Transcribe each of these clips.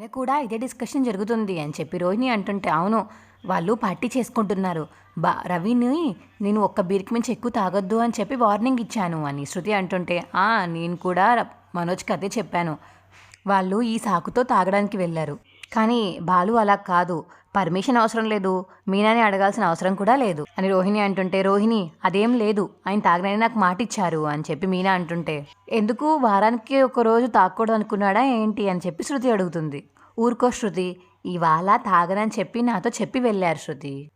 పైన కూడా ఇదే డిస్కషన్ జరుగుతుంది అని చెప్పి రోహిణి అంటుంటే అవును వాళ్ళు పార్టీ చేసుకుంటున్నారు. బా రవిని నేను ఒక్క బీరికి మించి ఎక్కువ తాగొద్దు అని చెప్పి వార్నింగ్ ఇచ్చాను అని శృతి అంటుంటే "ఆ, నేను కూడా మనోజ్కి అదే చెప్పాను. వాళ్ళు ఈ సాకుతో తాగడానికి వెళ్ళారు. కానీ బాలు అలా కాదు. పర్మిషన్ అవసరం లేదు. మీనాని అడగాల్సిన అవసరం కూడా లేదు. అని రోహిణి అంటుంటే రోహిణి అదేం లేదు. ఆయన తాగనని నాకు మాట ఇచ్చారు అని చెప్పి మీనా అంటుంటే ఎందుకు? వారానికి ఒక రోజు తాగకూడదు అనుకున్నాడా ఏంటి? అని చెప్పి శృతి అడుగుతుంది. ఊరుకో శృతి ఇవాళ తాగనని చెప్పి నాతో చెప్పి వెళ్ళారు శృతి.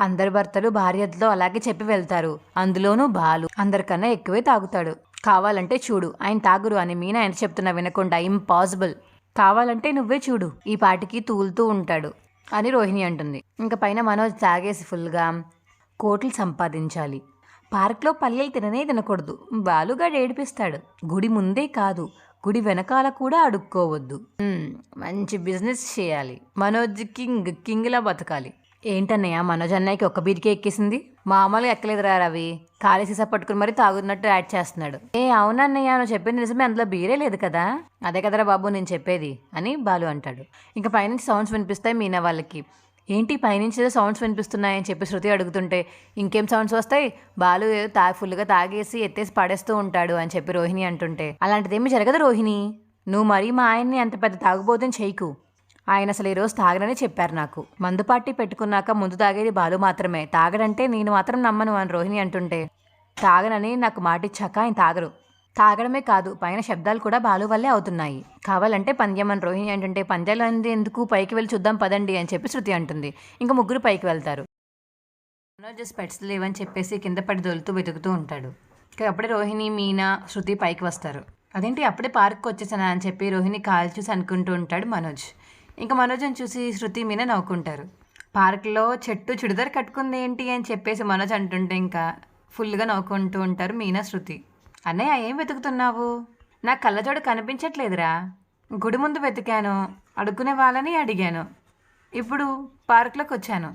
అందరి భర్తలు భార్యతో అలాగే చెప్పి వెళ్తారు. అందులోనూ బాలు అందరికన్నా ఎక్కువే తాగుతాడు. కావాలంటే చూడు ఆయన తాగురు అని మీనా ఎంత చెప్తున్నా వినకుండా ఇంపాసిబుల్. కావాలంటే నువ్వే చూడు. ఈ పాటికి తూలుతూ ఉంటాడు. అని రోహిణి అంటుంది. ఇంకా పైన మనోజ్ తాగేసి ఫుల్గా కోట్లు సంపాదించాలి. పార్క్లో పల్లెలు తిననే తినకూడదు. బాలుగాడు ఏడిపిస్తాడు. గుడి ముందే కాదు గుడి వెనకాల కూడా అడుక్కోవద్దు. మంచి బిజినెస్ చేయాలి. మనోజ్ కింగ్ కింగ్లా బతకాలి. ఏంటన్నయ్య మనోజ్ అన్నయ్యకి ఒక్క బీరికే ఎక్కేసింది? మామూలుగా ఎక్కలేదురా రవి. ఖాళీ సీసా పట్టుకుని మరీ తాగుతున్నట్టు యాడ్ చేస్తున్నాడు. ఏ అవునన్నయ్య నువ్వు చెప్పింది నిజమే అందులో బీరే లేదు కదా? అదే కదరా బాబు నేను చెప్పేది అని బాలు అంటాడు. ఇంకా పైనుంచి సౌండ్స్ వినిపిస్తాయి మీనా వాళ్ళకి. ఏంటి పైనుంచి ఏదో సౌండ్స్ వినిపిస్తున్నాయని చెప్పి శృతి అడుగుతుంటే ఇంకేం సౌండ్స్ వస్తాయి? బాలు తా ఫుల్గా తాగేసి ఎత్తేసి పడేస్తూ ఉంటాడు అని చెప్పి రోహిణి అంటుంటే. అలాంటిదేమీ జరగదు రోహిణి. నువ్వు మరీ మా ఆయన్ని అంత పెద్ద తాగుబోతుని చేయకు. ఆయన అసలు ఈరోజు తాగనని చెప్పారు నాకు. మందు పార్టీ పెట్టుకున్నాక ముందు తాగేది బాలు మాత్రమే. తాగడంటే నేను మాత్రం నమ్మను అని రోహిణి అంటుంటే తాగనని నాకు మాటిచ్చాక ఆయన తాగరు. తాగడమే కాదు పైన శబ్దాలు కూడా బాలు వల్లే అవుతున్నాయి. కావాలంటే పంద్యం అని రోహిణి అంటుంటే పంద్యాలు అంది ఎందుకు? పైకి వెళ్ళి చూద్దాం పదండి అని చెప్పి శృతి అంటుంది. ఇంకా ముగ్గురు పైకి వెళ్తారు. మనోజ్ స్పెట్స్ లేవని చెప్పేసి కింద పడి దొలుతూ వెతుకుతూ ఉంటాడు. ఇక అప్పుడే రోహిణి మీనా శృతి పైకి వస్తారు. అదేంటి అప్పుడే పార్క్కి వచ్చేసానా అని చెప్పి రోహిణి కాల్ చూసి అనుకుంటూ ఉంటాడు మనోజ్. ఇంకా మనోజ్ని చూసి శృతి మీన నవ్వుకుంటారు. పార్క్లో చెట్టు చుడిదార్ కట్టుకుంది ఏంటి అని చెప్పేసి మనోజ్ అంటుంటే ఇంకా ఫుల్గా నవ్వుకుంటూ ఉంటారు మీనా శృతి. అన్నయ్య ఏం వెతుకుతున్నావు? నా కళ్ళజోడు కనిపించట్లేదురా. గుడి ముందు వెతికాను అడుక్కునే వాళ్ళని అడిగాను. ఇప్పుడు పార్క్లోకి వచ్చాను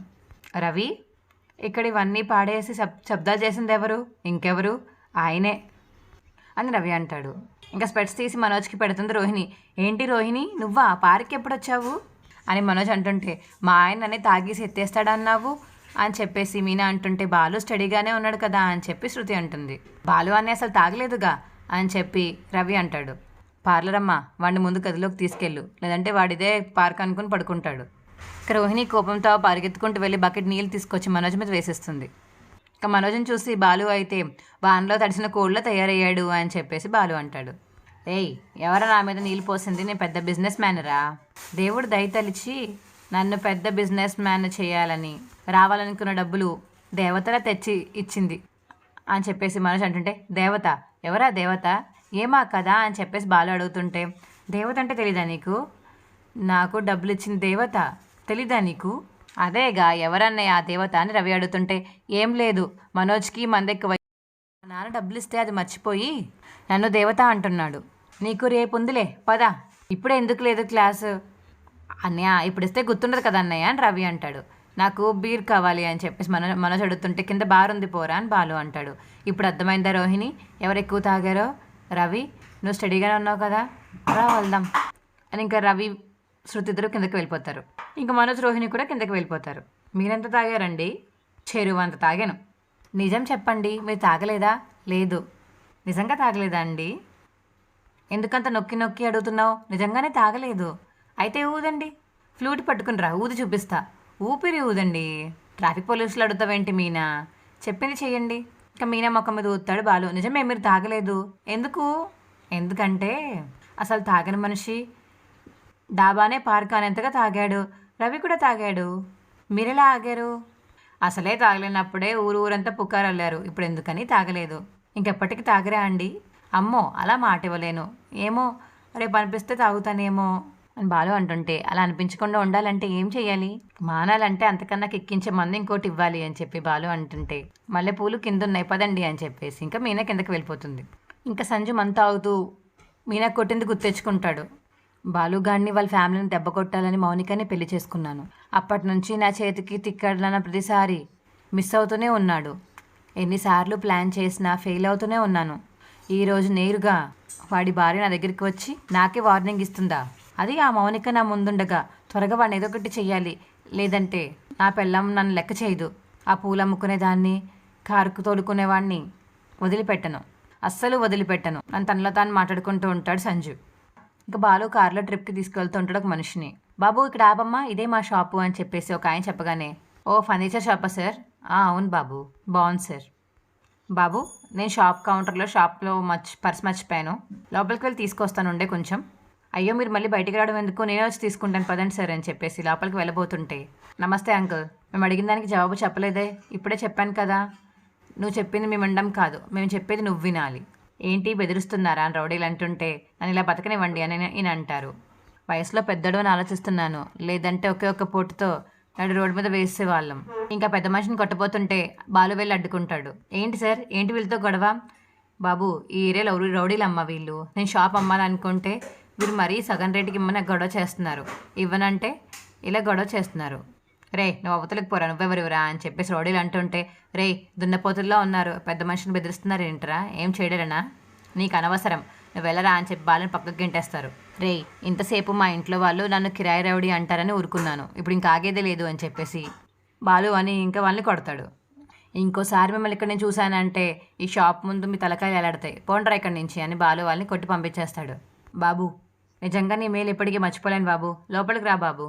రవి ఇక్కడ ఇవన్నీ పాడేసి శబ్ శబ్దాలు చేసింది ఎవరు ఇంకెవరు? ఆయనే అని రవి అంటాడు. ఇంకా స్పెట్స్ తీసి మనోజ్కి పెడుతుంది రోహిణి. ఏంటి రోహిణి నువ్వా? పార్క్ ఎప్పుడు వచ్చావు అని మనోజ్ అంటుంటే మా ఆయన నన్ను తాగేసి ఎత్తేస్తాడన్నావు? అని చెప్పేసి మీనా అంటుంటే బాలు స్టడీగానే ఉన్నాడు కదా అని చెప్పి శృతి అంటుంది. బాలు అని అసలు తాగలేదుగా? అని చెప్పి రవి అంటాడు. పార్లర్ అమ్మ వాడిని ముందు గదిలోకి తీసుకెళ్ళు. లేదంటే వాడిదే పార్క్ అనుకుని పడుకుంటాడు. ఇక రోహిణి కోపంతో పరిగెత్తుకుంటూ వెళ్ళి బకెట్ నీళ్ళు తీసుకొచ్చి మనోజ్ మీద వేసేస్తుంది. ఇక మనోజన్ చూసి బాలు అయితే వానలో తడిసిన కోళ్ళ తయారయ్యాడు అని చెప్పేసి బాలు అంటాడు. ఏయ్ ఎవరా నా మీద నీళ్ళు పోసింది? నేను పెద్ద బిజినెస్ మ్యానరా. దేవుడు దయతలిచి నన్ను పెద్ద బిజినెస్ మ్యాన్ చేయాలని రావాలనుకున్న డబ్బులు దేవతల తెచ్చి ఇచ్చింది అని చెప్పేసి మనోజ్ అంటుంటే దేవత ఎవరా దేవత? ఏమా కదా అని చెప్పేసి బాలు అడుగుతుంటే దేవత అంటే తెలీదా నీకు? నాకు డబ్బులు ఇచ్చిన దేవత తెలీదా నీకు? అదేగా ఎవరన్నయ్య ఆ దేవత అని రవి అడుగుతుంటే ఏం లేదు మనోజ్కి మందెక్కువ నాన్న డబ్బులు ఇస్తే అది మర్చిపోయి నన్ను దేవత అంటున్నాడు. నీకు రేపు ఉందిలే పద. ఇప్పుడే ఎందుకు లేదు క్లాసు? అన్నయ్య ఇప్పుడు ఇస్తే గుర్తుండదు కదా అన్నయ్య అని రవి అంటాడు. నాకు బీర్ కావాలి అని చెప్పేసి మన మనోజ్ అడుగుతుంటే కింద బార్ ఉంది పోరా అని బాలు అంటాడు. ఇప్పుడు అర్థమైందా రోహిణి ఎవరు ఎక్కువ తాగారో? రవి నువ్వు స్టడీగానే ఉన్నావు కదా రా వెళ్దాం. అని ఇంకా రవి శృతి ఇద్దరు కిందకి వెళ్ళిపోతారు. ఇంకా మనోజ్ రోహిణి కూడా కిందకి వెళ్ళిపోతారు. మీరెంత తాగారండి? చెరువు అంత తాగాను. నిజం చెప్పండి మీరు తాగలేదా? లేదు. నిజంగా తాగలేదా అండి? ఎందుకంత నొక్కి నొక్కి అడుగుతున్నావు? నిజంగానే తాగలేదు. అయితే ఊదండి. ఫ్లూట్ పట్టుకుని రా ఊది చూపిస్తా. ఊపిరి ఊదండి. ట్రాఫిక్ పోలీసులు అడుగుతావేంటి మీనా? చెప్పింది చెయ్యండి. ఇంకా మీనా మొక్క మీద ఊతాడు బాలు. నిజమే మీరు తాగలేదు. ఎందుకు? ఎందుకంటే అసలు తాగని మనిషి డాబానే పార్క్ అనేంతగా తాగాడు. రవి కూడా తాగాడు. మీరెలా ఆగారు? అసలే తాగలేనప్పుడే ఊరు ఊరంతా పుకారు అల్లారు ఇప్పుడు ఎందుకని తాగలేదు? ఇంకెప్పటికీ తాగరా అండి? అమ్మో అలా మాట ఇవ్వలేను. ఏమో రేపు అనిపిస్తే తాగుతానేమో అని బాలు అంటుంటే అలా అనిపించకుండా ఉండాలంటే ఏం చేయాలి మానాలంటే అంతకన్నా కిక్కించే మంది ఇంకోటి ఇవ్వాలి అని చెప్పి బాలు అంటుంటే మల్లె పూలు కింద ఉన్నాయి పదండి అని చెప్పేసి ఇంకా మీనా కిందకి వెళ్ళిపోతుంది. ఇంకా సంజు మంత అవుతూ మీనా కొట్టింది గుర్తెచ్చుకుంటాడు. బాలుగాడిని వాళ్ళ ఫ్యామిలీని దెబ్బ కొట్టాలని మౌనికని పెళ్ళి చేసుకున్నాను. అప్పటి నుంచి నా చేతికి తిక్కడలన్న ప్రతిసారి మిస్ అవుతూనే ఉన్నాడు. ఎన్నిసార్లు ప్లాన్ చేసినా ఫెయిల్ అవుతూనే ఉన్నాను. ఈరోజు నేరుగా వాడి భార్య నా దగ్గరికి వచ్చి నాకే వార్నింగ్ ఇస్తుందా? అది ఆ మౌనిక నా ముందుండగా త్వరగా వాడిని ఏదో ఒకటి చెయ్యాలి. లేదంటే నా పెళ్ళం నన్ను లెక్క చేయదు. ఆ పూలు అమ్ముకునేదాన్ని కారుకు తోలుకునేవాడిని వదిలిపెట్టను. అస్సలు వదిలిపెట్టను. అని తనలో తాను మాట్లాడుకుంటూ ఉంటాడు సంజు. ఇంకా బాలు కారులో ట్రిప్కి తీసుకెళ్తుంటాడు ఒక మనిషిని. బాబు ఇక్కడ ఆపమ్మా ఇదే మా షాపు అని చెప్పేసి ఒక ఆయన చెప్పగానే ఓ ఫర్నిచర్ షాపా సార్? అవును బాబు బాగుంది సార్. బాబు నేను షాప్ కౌంటర్లో షాప్లో మర్చి పర్స్ మర్చిపోయాను. లోపలికి వెళ్ళి తీసుకొస్తాను ఉండే కొంచెం. అయ్యో మీరు మళ్ళీ బయటికి రావడం ఎందుకు? నేను వచ్చి తీసుకుంటాను పదండి సార్ అని చెప్పేసి లోపలికి వెళ్ళబోతుంటే నమస్తే అంకుల్ మేము అడిగిన దానికి జవాబు చెప్పలేదే ఇప్పుడే చెప్పాను కదా. నువ్వు చెప్పింది మేము వినడం కాదు మేము చెప్పేది నువ్వు వినాలి. ఏంటి బెదిరిస్తున్నారా అని రౌడీలు అంటుంటే నన్ను ఇలా బతకనివ్వండి అని ఈయన అంటారు. వయసులో పెద్దడు అని ఆలోచిస్తున్నాను. లేదంటే ఒకే ఒక్క పోటుతో నడు రోడ్డు మీద వేసేవాళ్ళం. ఇంకా పెద్ద మనిషిని కొట్టబోతుంటే బాలు వెళ్ళి అడ్డుకుంటాడు. ఏంటి సార్? ఏంటి వీళ్ళతో గొడవ? బాబు ఈ ఏరియాలో రౌడీలు అమ్మ వీళ్ళు. నేను షాప్ అమ్మాలనుకుంటే వీరు మరీ సగం రేటుకి ఇమ్మని గొడవ చేస్తున్నారు. ఇవ్వనంటే ఇలా గొడవ చేస్తున్నారు. రే నువ్వు అవతలకు పోరా నువ్వెవరివరా అని చెప్పేసి రౌడీలు అంటుంటే రే దున్నపోతుల్లో ఉన్నారు పెద్ద మనుషులు బెదిరిస్తున్నారు ఏంటరా? ఏం చేయడరనా నీకు అనవసరం. నువ్వు వెళ్ళరా అని చెప్పి బాలని పక్కకు గెంటేస్తారు. రే ఇంతసేపు మా ఇంట్లో వాళ్ళు నన్ను కిరాయి రౌడీ అంటారని ఊరుకున్నాను. ఇప్పుడు ఇంకా ఆగేదే లేదు అని చెప్పేసి బాలు అని ఇంకా వాళ్ళని కొడతాడు. ఇంకోసారి మిమ్మల్ని ఇక్కడ నేను చూశానంటే ఈ షాప్ ముందు మీ తలకాయలు ఎలాడతాయి. పోండ్రా ఇక్కడి నుంచి అని బాలు వాళ్ళని కొట్టి పంపించేస్తాడు. బాబు నిజంగా నీ మేలు ఎప్పటికీ మర్చిపోలేను బాబు. లోపలికి రా బాబు.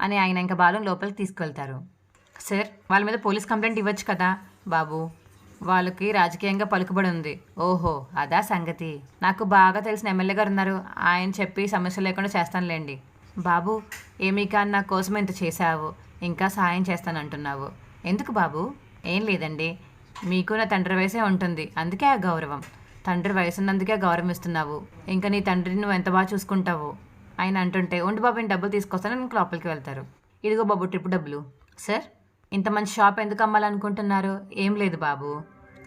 అని ఆయన ఇంకా బాలు లోపలికి తీసుకెళ్తారు. సార్ వాళ్ళ మీద పోలీస్ కంప్లైంట్ ఇవ్వచ్చు కదా బాబు? వాళ్ళకి రాజకీయంగా పలుకుబడి ఉంది. ఓహో అదా సంగతి. నాకు బాగా తెలిసిన ఎమ్మెల్యే గారు ఉన్నారు. ఆయన చెప్పి సమస్య లేకుండా చేస్తానులేండి. బాబు ఏమీ కానీ నా కోసం ఇంత చేశావు. ఇంకా సహాయం చేస్తానంటున్నావు. ఎందుకు బాబు? ఏం లేదండి. మీకు నా తండ్రి వయసే ఉంటుంది. అందుకే ఆ గౌరవం. తండ్రి వయసున్నందుకే గౌరవిస్తున్నావు గౌరవం ఇస్తున్నావు. ఇంకా నీ తండ్రిని నువ్వు ఎంత బాగా చూసుకుంటావు? ఆయన అంటుంటే ఉండి బాబు నేను డబ్బులు తీసుకొస్తాను ఇంక లోపలికి వెళ్తారు. ఇదిగో బాబు ట్రిప్ డబ్బులు. సార్? ఇంత మంచి షాప్ ఎందుకు అమ్మాలనుకుంటున్నారు? ఏం లేదు బాబు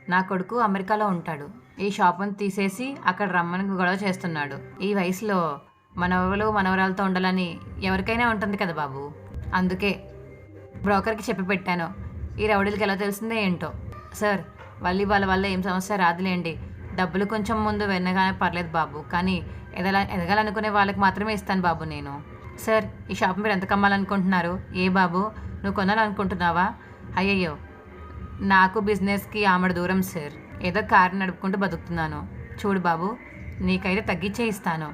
నా కొడుకు అమెరికాలో ఉంటాడు. ఈ షాపును తీసేసి అక్కడ రమ్మని గొడవ చేస్తున్నాడు. ఈ వయసులో మనవలు మనవరాలతో ఉండాలని ఎవరికైనా ఉంటుంది కదా బాబు. అందుకే బ్రోకర్కి చెప్పి పెట్టాను. ఈ రౌడీలకి ఎలా తెలిసిందే ఏంటో. సార్ మళ్ళీ వాళ్ళ వల్ల ఏం సమస్య రాదులేండి. డబ్బులు కొంచెం ముందు వెన్నగానే పర్లేదు బాబు కానీ ఎదలా ఎదగాలనుకునే వాళ్ళకి మాత్రమే ఇస్తాను బాబు నేను. సార్ ఈ షాప్ మీరు ఎంత కమ్మాలనుకుంటున్నారు? ఏ బాబు? నువ్వు కొనాలనుకుంటున్నావా? అయ్యయ్యో నాకు బిజినెస్కి ఆమెడ దూరం సార్. ఏదో కారు నడుపుకుంటూ బతుకుతున్నాను. చూడు బాబు నీకైతే తగ్గించే ఇస్తాను.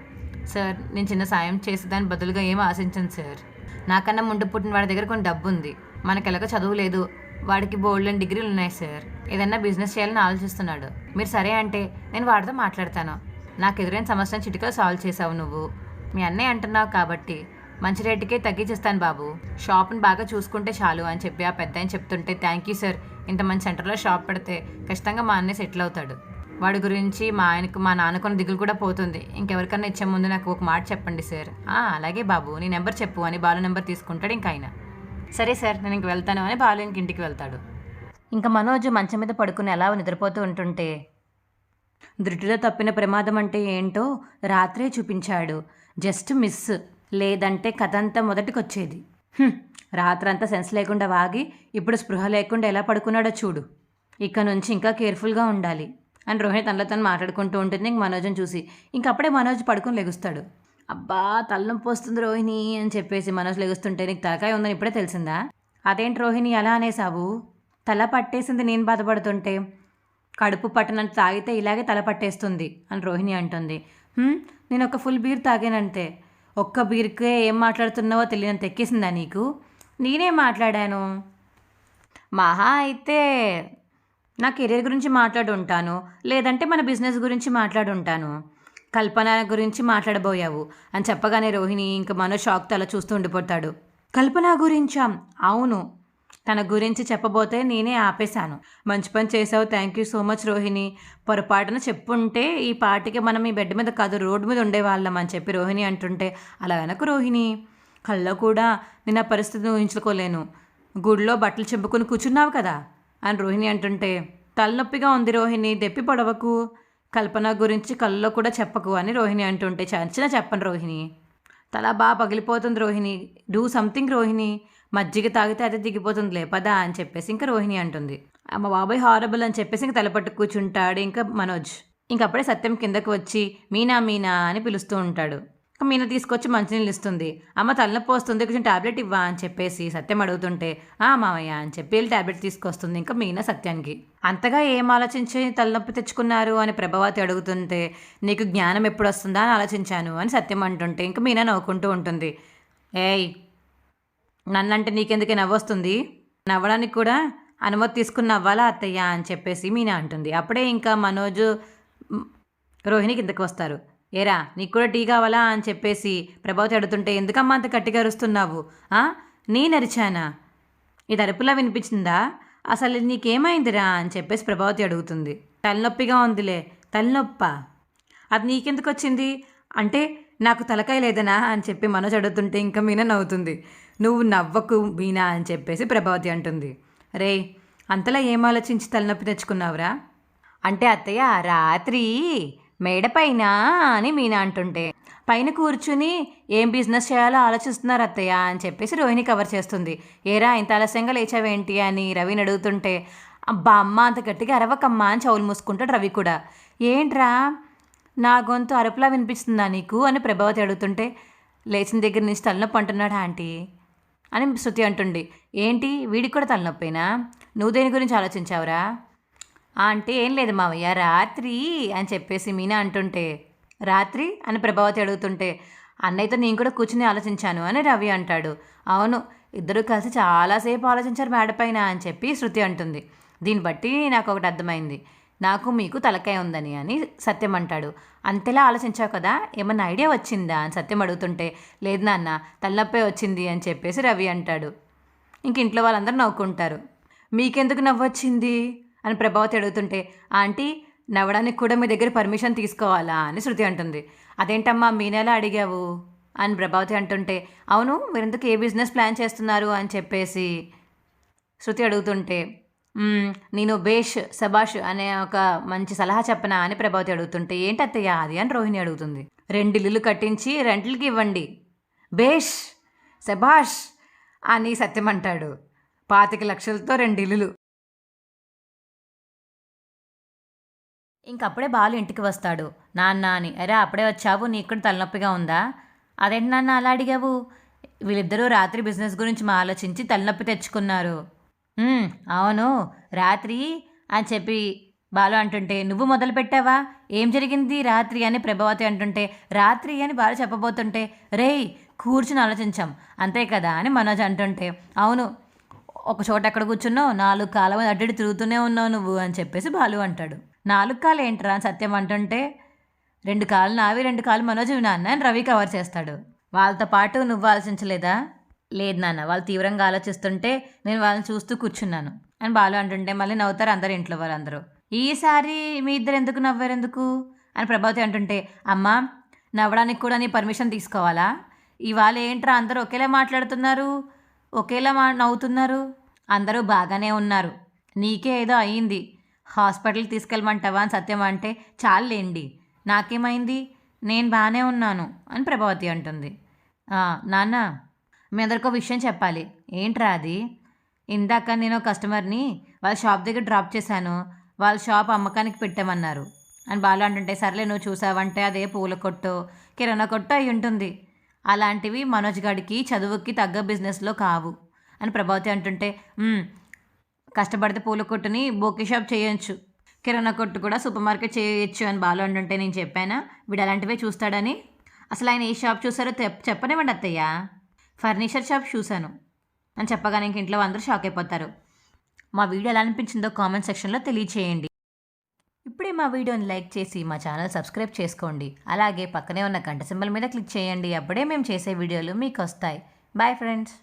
సార్ నేను చిన్న సాయం చేసి దాని బదులుగా ఏం ఆశించను సార్. నాకన్నా ముందు పుట్టిన వాడి దగ్గర కొన్ని డబ్బు ఉంది మనకెలాగో చదువు లేదు. వాడికి బోల్డెన్ డిగ్రీలు ఉన్నాయి సార్. ఏదైనా బిజినెస్ చేయాలని ఆలోచిస్తున్నాడు. మీరు సరే అంటే నేను వాడితో మాట్లాడతాను. నాకు ఎదురైన సమస్యను చిటికలో సాల్వ్ చేసావు నువ్వు. మీ అన్నయ్య అంటున్నావు కాబట్టి మంచి రేటుకే తగ్గించిస్తాను బాబు. షాప్ని బాగా చూసుకుంటే చాలు అని చెప్పి ఆ పెద్ద ఆయన చెప్తుంటే థ్యాంక్ యూ సార్ ఇంత మంచి సెంటర్లో షాప్ పెడితే ఖచ్చితంగా మా అన్నయ్య సెటిల్ అవుతాడు. వాడి గురించి మా ఆయనకు మా నాన్నకున్న దిగులు కూడా పోతుంది. ఇంకెవరికన్నా ఇచ్చే ముందు నాకు ఒక మాట చెప్పండి సార్ అలాగే బాబు. నీ నెంబర్ చెప్పు అని బాలు నెంబర్ తీసుకుంటాడు ఇంకా ఆయన. సరే సార్ నేను ఇంక వెళ్తాను అని బాలు ఇంక ఇంటికి వెళ్తాడు. ఇంకా మనోజ్ మంచం మీద పడుకుని ఎలా నిద్రపోతూ ఉంటుంటే. దృష్టిలో తప్పిన ప్రమాదం అంటే ఏంటో రాత్రే చూపించాడు. Just miss. లేదంటే కథ అంతా మొదటికొచ్చేది రాత్రంతా సెన్స్ లేకుండా వాగి ఇప్పుడు స్పృహ లేకుండా ఎలా పడుకున్నాడో చూడు. ఇక నుంచి ఇంకా కేర్ఫుల్గా ఉండాలి. అని రోహిణి తనలో తను మాట్లాడుకుంటూ ఉంటుంది ఇంక మనోజ్ని చూసి. ఇంకప్పుడే మనోజ్ పడుకుని లెగుస్తాడు. అబ్బా తలనొప్పి వస్తుంది రోహిణి అని చెప్పేసి మనోజ్ లెగుస్తుంటే నీకు తలకాయ ఉందని ఇప్పుడే తెలిసిందా? అదేంటి రోహిణి అలా అనేసావు? తల పట్టేసింది నేను బాధపడుతుంటే. కడుపు పట్టనని తాగితే ఇలాగే తల పట్టేస్తుంది అని రోహిణి అంటుంది. నేను ఒక ఫుల్ బీర్ తాగానంతే. ఒక్క బీర్కే ఏం మాట్లాడుతున్నావో తెలియనంత ఎక్కేసిందా నీకు? నేనేం మాట్లాడాను? మహా అయితే నా కెరీర్ గురించి మాట్లాడుంటాను. లేదంటే మన బిజినెస్ గురించి మాట్లాడుంటాను. కల్పన గురించి మాట్లాడబోయావు అని చెప్పగానే రోహిణి ఇంక మనో షాక్ తల చూస్తూ ఉండిపోతాడు. కల్పన గురించా? అవును. తన గురించి చెప్పబోతే నేనే ఆపేశాను. మంచి పని చేసావు thank you so much Rohini. పొరపాటున చెప్పుంటే ఈ పాటికి మనం ఈ బెడ్ మీద కాదు రోడ్డు మీద ఉండేవాళ్ళం అని చెప్పి రోహిణి అంటుంటే అలా వెనక రోహిణి. కళ్ళలో కూడా నేను ఆ పరిస్థితిని ఊహించుకోలేను. గుడిలో బట్టలు చెంపుకుని కూర్చున్నావు కదా? అని రోహిణి అంటుంటే తలనొప్పిగా ఉంది రోహిణి. దెప్పి పొడవకు. కల్పన గురించి కళ్ళలో కూడా చెప్పకు అని రోహిణి అంటుంటే చంచిన చెప్పను రోహిణి. తల బాగా పగిలిపోతుంది రోహిణి. Do something Rohini. మజ్జిగ తాగితే అదే దిగిపోతుందిలే పదా అని చెప్పేసి ఇంకా రోహిణి అంటుంది. అమ్మ బాబాయ్ హారబుల్ అని చెప్పేసి ఇంకా తలపట్టు కూర్చుంటాడు ఇంకా మనోజ్. ఇంకప్పుడే సత్యం కిందకు వచ్చి మీనా మీనా అని పిలుస్తూ ఉంటాడు. ఇంకా తీసుకొచ్చి మంచినీళ్ళు ఇస్తుంది. అమ్మ తలనొప్పి వస్తుంది కొంచెం టాబ్లెట్ ఇవ్వా అని చెప్పేసి సత్యం అడుగుతుంటే ఆ మామయ్య అని చెప్పి వెళ్ళి టాబ్లెట్ తీసుకొస్తుంది ఇంకా మీనా సత్యానికి అంతగా ఏం ఆలోచించి తలనొప్పి తెచ్చుకున్నారు? అని ప్రభావతి అడుగుతుంటే నీకు జ్ఞానం ఎప్పుడు వస్తుందా? అని ఆలోచించాను అని సత్యం అంటుంటే ఇంకా మీనా నవ్వుకుంటూ ఉంటుంది. ఏయ్ నన్నంటే నీకెందుకే నవ్వొస్తుంది? నవ్వడానికి కూడా అనుమతి తీసుకుని నవ్వాలా అత్తయ్య అని చెప్పేసి మీనా అంటుంది. అప్పుడే ఇంకా మనోజ్ రోహిణి కిందకు వస్తారు. ఏరా నీకు కూడా టీ కావాలా అని చెప్పేసి ప్రభావతి అడుగుతుంటే ఎందుకమ్మా అంత గట్టిగా అరుస్తున్నావు? నీ నేను అరిచానా? ఇది అరుపులా వినిపించిందా? అసలు నీకేమైందిరా? అని చెప్పేసి ప్రభావతి అడుగుతుంది. తలనొప్పిగా ఉందిలే. తలనొప్ప? అది నీకెందుకు వచ్చింది? అంటే నాకు తలకాయ లేదనా? అని చెప్పి మనోజ్ అడుగుతుంటే ఇంకా మీనా నవ్వుతుంది. నువ్వు నవ్వకు మీనా అని చెప్పేసి ప్రభావతి అంటుంది. రే అంతలా ఏం ఆలోచించి తలనొప్పి తెచ్చుకున్నావురా? అంటే అత్తయ్య రాత్రి మేడపైన అని మీనా అంటుంటే. పైన కూర్చుని ఏం బిజినెస్ చేయాలో ఆలోచిస్తున్నారు అత్తయ్య అని చెప్పేసి రోహిణి కవర్ చేస్తుంది. ఏరా ఇంత ఆలస్యంగా లేచావేంటి? అని రవిని అడుగుతుంటే అబ్బా అమ్మ అంత గట్టిగా అరవకమ్మా అని చెవులు మూసుకుంటాడు రవి కూడా. ఏంట్రా? నా గొంతు అరపులా వినిపిస్తుందా నీకు? అని ప్రభావతి అడుగుతుంటే లేచిన దగ్గర నుంచి తలనొప్పి అంటున్నాడు ఆంటీ. అని శృతి అంటుండి ఏంటి? వీడికి కూడా తలనొప్పేనా? నువ్వు దేని గురించి ఆలోచించావురా? అంటే ఏం లేదు మావయ్య రాత్రి అని చెప్పేసి మీనా అంటుంటే రాత్రి? అని ప్రభావతి అడుగుతుంటే అన్నయ్యతో నేను కూడా కూర్చుని ఆలోచించాను అని రవి అంటాడు. అవును ఇద్దరు కలిసి చాలాసేపు ఆలోచించారు మేడపైన అని చెప్పి శృతి అంటుంది. దీన్ని బట్టి నాకు ఒకటి అర్థమైంది. నాకు మీకు తలకాయ ఉందని అని సత్యం అంటాడు. అంతేలా ఆలోచించావు కదా? ఏమన్నా ఐడియా వచ్చిందా? అని సత్యం అడుగుతుంటే లేదు నాన్న తలనొప్పే వచ్చింది అని చెప్పేసి రవి అంటాడు. ఇంక ఇంట్లో వాళ్ళందరూ నవ్వుకుంటారు. మీకెందుకు నవ్వొచ్చింది? అని ప్రభావతి అడుగుతుంటే ఆంటీ నవ్వడానికి కూడా మీ దగ్గర పర్మిషన్ తీసుకోవాలా? అని శృతి అంటుంది. అదేంటమ్మా మీనేలా అడిగావు? అని ప్రభావతి అంటుంటే అవును మీరెందుకు ఏ బిజినెస్ ప్లాన్ చేస్తున్నారు? అని చెప్పేసి శృతి అడుగుతుంటే నేను బేష్ సబాష్ అనే ఒక మంచి సలహా చెప్పనా అని ప్రభావతి అడుగుతుంటే ఏంటి అత్తయ్య అది? అని రోహిణి అడుగుతుంది. రెండు ఇల్లులు కట్టించి రెంట్లకి ఇవ్వండి. బేష్ సబాష్ అని సత్యం అంటాడు. పాతిక లక్షలతో రెండు ఇల్లులు. ఇంకప్పుడే బాలు ఇంటికి వస్తాడు. నాన్న అని అరే అప్పుడే వచ్చావు. నీకు కూడా తలనొప్పిగా ఉందా? అదేంటి నాన్న అలా అడిగావు? వీళ్ళిద్దరూ రాత్రి బిజినెస్ గురించి మా ఆలోచించి తలనొప్పి తెచ్చుకున్నారు. అవును. రాత్రి అని చెప్పి బాలు అంటుంటే నువ్వు మొదలు పెట్టావా? ఏం జరిగింది రాత్రి? అని ప్రభావతి అంటుంటే రాత్రి అని బాలు చెప్పబోతుంటే రేయ్ కూర్చుని ఆలోచించాం. అంతే కదా? అని మనోజ్ అంటుంటే అవును. ఒక చోట ఎక్కడ కూర్చున్నావు? నాలుగు కాలం అడ్డడి ఇటు తిరుగుతూనే ఉన్నావు నువ్వు అని చెప్పేసి బాలు అంటాడు. నాలుగు కాలు ఏంట్రా? అని సత్యం అంటుంటే రెండు కాళ్ళు నావి రెండు కాళ్ళు మనోజ్ నాన్న అని రవి కవర్ చేస్తాడు. వాళ్ళతో పాటు నువ్వు ఆలోచించలేదా? లేదు నాన్న వాళ్ళు తీవ్రంగా ఆలోచిస్తుంటే నేను వాళ్ళని చూస్తూ కూర్చున్నాను. అని బాలు అంటుంటే మళ్ళీ నవ్వుతారు అందరు ఇంట్లో వాళ్ళందరూ. ఈసారి మీ ఇద్దరు ఎందుకు నవ్వారు ఎందుకు? అని ప్రభావతి అంటుంటే అమ్మా నవ్వడానికి కూడా నీ పర్మిషన్ తీసుకోవాలా? ఇవాళ ఏంట్రా అందరూ ఒకేలా మాట్లాడుతున్నారు? ఒకేలా మా నవ్వుతున్నారు? అందరూ బాగానే ఉన్నారు. నీకే ఏదో అయ్యింది హాస్పిటల్కి తీసుకెళ్ళమంటావా అని సత్యం అంటే చాలేండి నాకేమైంది? నేను బాగానే ఉన్నాను అని ప్రభావతి అంటుంది. నాన్న మీ అందరికీ ఒక విషయం చెప్పాలి. ఏంట్రా అది? ఇందాక నేను ఒక కస్టమర్ని వాళ్ళ షాప్ దగ్గర డ్రాప్ చేశాను. వాళ్ళ షాప్ అమ్మకానికి పెట్టామన్నారు. అని బాలు అంటుంటే సర్లే నువ్వు చూసావంటే అదే పూల కొట్టు కిరాణా కొట్టు అయి ఉంటుంది. అలాంటివి మనోజ్ గడికి చదువుకి తగ్గ బిజినెస్లో కావు. అని ప్రభావతి అంటుంటే కష్టపడితే పూల కొట్టుని బోకే షాప్ చేయొచ్చు. కిరాణా కొట్టు కూడా సూపర్ మార్కెట్ చేయొచ్చు అని బాలు అంటుంటే నేను చెప్పానా? వీడు అలాంటివే చూస్తాడని? అసలు ఆయన ఏ షాప్ చూసారో తెప్ చెప్పనివ్వండి అత్తయ్య. ఫర్నిచర్ షాప్ చూశాను. అని చెప్పగానే ఇంక ఇంట్లో అందరూ షాక్ అయిపోతారు. మా వీడియో ఎలా అనిపించిందో కామెంట్ సెక్షన్లో తెలియచేయండి. ఇప్పుడే మా వీడియోని లైక్ చేసి మా ఛానల్ సబ్స్క్రైబ్ చేసుకోండి. అలాగే పక్కనే ఉన్న గంట సింబల్ మీద క్లిక్ చేయండి. అప్పుడే మేము చేసే వీడియోలు మీకు వస్తాయి. Bye friends.